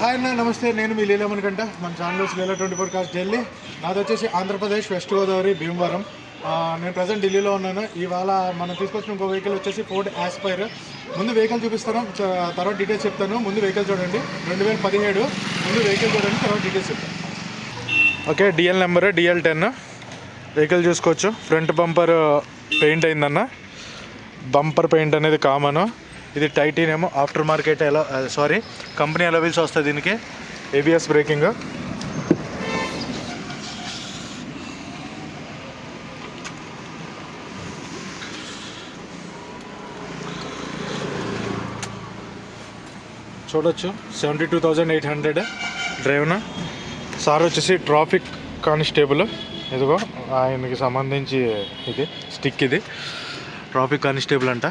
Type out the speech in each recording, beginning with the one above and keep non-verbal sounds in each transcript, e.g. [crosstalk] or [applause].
Hi అన్న నమస్తే. నేను మీ లీలామణి కంట మన channels Leela twenty four cast Delhi. నాది వచ్చేసి ఆంధ్రప్రదేశ్ వెస్ట్ గోదావరి భీమవరం. నేను ప్రజెంట్ ఢిల్లీలో ఉన్నాను. ఇవాళ మనం తీసుకొచ్చిన ఇంకో వెహికల్ వచ్చేసి ఫోర్డ్ యాస్పైర్ ముందు వెహికల్ చూపిస్తాను. తర్వాత డీటెయిల్స్ చెప్తాను. ముందు వెహికల్ చూడండి. రెండు వేల పదిహేడు. ముందు వెహికల్ చూడండి. తర్వాత డీటెయిల్స్ చెప్తాను. Okay DL number DL ten vehicle చూసుకోవచ్చు. ఫ్రంట్ బంపర్ పెయింట్ అయిందన్న. బంపర్ పెయింట్ అనేది కామన్ ఇది టైటీనియం ఆఫ్టర్ మార్కెట్ ఎలా సారీ కంపెనీ అలవిల్స్ వస్తాయి దీనికి? ఏబిఎస్ బ్రేకింగ్ చూడొచ్చు seventy two thousand eight hundred driven. Sir వచ్చేసి ట్రాఫిక్ కానిస్టేబుల్ ఇదిగో ఆయనకి సంబంధించి ఇది స్టిక్ ఇది. ట్రాఫిక్ కానిస్టేబుల్ అంట.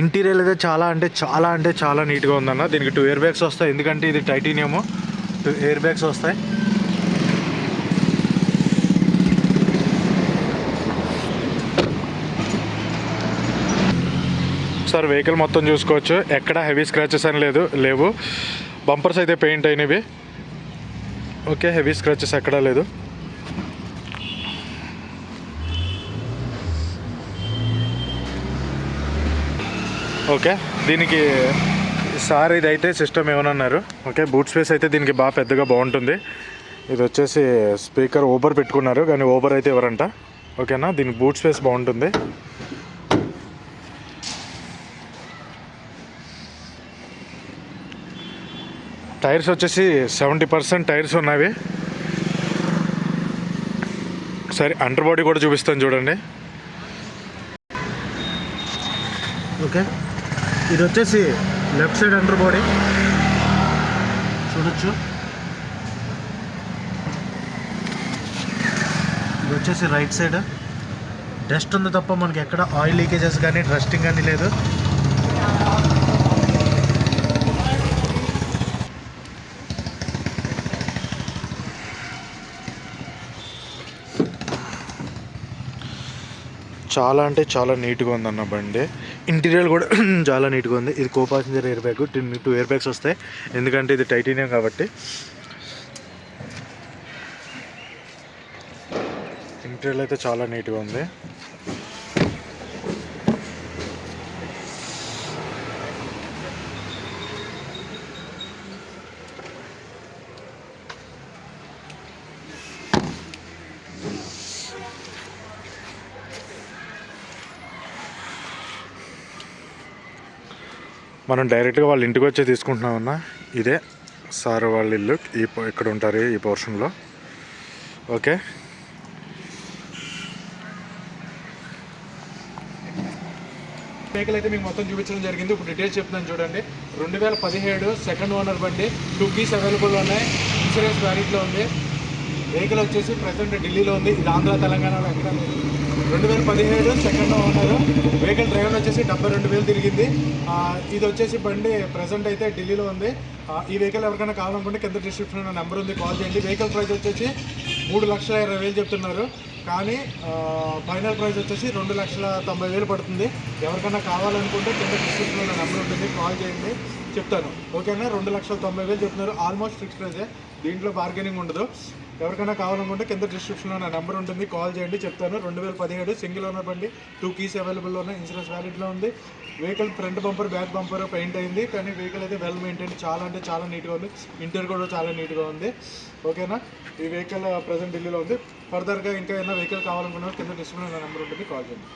ఇంటీరియర్ అయితే చాలా అంటే చాలా అంటే చాలా నీట్గా ఉందన్న. దీనికి టూ ఇయర్ బ్యాగ్స్ వస్తాయి. ఎందుకంటే ఇది టైటీనియము టూ ఎయిర్ బ్యాగ్స్ వస్తాయి. సార్ వెహికల్ మొత్తం చూసుకోవచ్చు. ఎక్కడ హెవీ స్క్రాచెస్ అని లేదు లేవు. బంపర్స్ అయితే పెయింట్ అయినవి. ఓకే హెవీ స్క్రాచెస్ ఎక్కడా లేదు. ఓకే. దీనికి సార్ ఇది అయితే సిస్టమ్ ఏమన్నారు ఓకే బూట్ స్పేస్ అయితే దీనికి బాగా పెద్దగా బాగుంటుంది. ఇది వచ్చేసి స్పీకర్ ఓబర్ పెట్టుకున్నారు కానీ ఓబర్ అయితే ఎవరంట. ఓకేనా? దీనికి బూట్ స్పేస్ బాగుంటుంది. టైర్స్ వచ్చేసి సెవెంటీ పర్సెంట్ టైర్స్ ఉన్నవి. సరే అండర్ బాడీ కూడా చూపిస్తాను చూడండి. ఓకే. ఇది వచ్చేసి లెఫ్ట్ సైడ్ అండర్ బాడీ. చూడొచ్చు. ఇది వచ్చేసి రైట్ సైడ్. డస్ట్ ఉంది తప్ప మనకి ఎక్కడ ఆయిల్ లీకేజెస్ కానీ డస్టింగ్ కానీ లేదు. చాలా అంటే చాలా నీట్గా ఉందన్న బండి. ఇంటీరియర్ కూడా [clears throat] చాలా నీట్గా ఉంది. ఇది co passenger air bag two air bags వస్తాయి. ఎందుకంటే ఇది టైటీనియం కాబట్టి. ఇంటీరియర్ అయితే చాలా నీట్గా ఉంది. మనం డైరెక్ట్గా వాళ్ళ ఇంటికి వచ్చి తీసుకుంటున్నామన్నా ఇదే. సార్ వాళ్ళ ఇల్లు ఈ ఇక్కడ ఉంటారు ఈ పోర్షన్లో. ఓకే? వెహికల్ అయితే మీకు మొత్తం చూపించడం జరిగింది. ఇప్పుడు డీటెయిల్స్ చెప్తున్నాను చూడండి. రెండు వేల పదిహేడు సెకండ్ ఓనర్ బండి టూ కీస్ అవైలబుల్ ఉన్నాయి. ఇన్సూరెన్స్ వ్యాలిడ్లో ఉంది. వెహికల్ వచ్చేసి ప్రజెంట్ ఢిల్లీలో ఉంది. ఇది ఆంధ్ర తెలంగాణలో ఎక్కడ రెండు వేల పదిహేడు సెకండ్ ఓనర్ వెహికల్ డ్రైవర్ వచ్చేసి డెబ్బై రెండు వేలు తిరిగింది. ఇది వచ్చేసి బండి ప్రజెంట్ అయితే ఢిల్లీలో ఉంది. ఈ వెహికల్ ఎవరికైనా కావాలనుకుంటే కింద డిస్క్రిప్షన్లో నెంబర్ ఉంది కాల్ చేయండి. వెహికల్ ప్రైస్ వచ్చేసి మూడు లక్షల ఇరవై వేలు చెప్తున్నారు. కానీ ఫైనల్ ప్రైస్ వచ్చేసి రెండు లక్షల తొంభై వేలు పడుతుంది. ఎవరికైనా కావాలనుకుంటే కింద డిస్క్రిప్షన్లో నెంబర్ ఉంటుంది కాల్ చేయండి చెప్తాను. ఓకేనా? రెండు లక్షల తొంభై వేలు చెప్తున్నారు. ఆల్మోస్ట్ ఫిక్స్ ప్రైజే దీంట్లో బార్గెనింగ్ ఉండదు. ఎవరికైనా కావాలనుకుంటే కింద డిస్క్రిప్షన్లో నా నెంబర్ ఉంటుంది. కాల్ చేయండి చెప్తాను. రెండు వేల పదిహేడు సింగిల్ ఓనర్ బండి టూ కీస్ అవైలబుల్లో ఉన్నాయి ఇన్సూరెన్స్ వ్యాలిడ్లో ఉంది. Vehicle front bumper back bumper paint అయింది. కానీ వెహికల్ అయితే వెల్ మెయింటైన్ చాలా అంటే చాలా నీట్గా ఉంది. ఇంటర్ కూడా చాలా నీట్గా ఉంది. ఓకేనా ఈ వెహికల్ ప్రజెంట్ uh, ఢిల్లీలో ఉంది. ఫర్దర్గా ఇంకా ఏమైనా వెహికల్ కావాలనుకున్నా కింద డిస్క్రిప్షన్లో నా నెంబర్ ఉంటుంది. కాల్ చేయండి.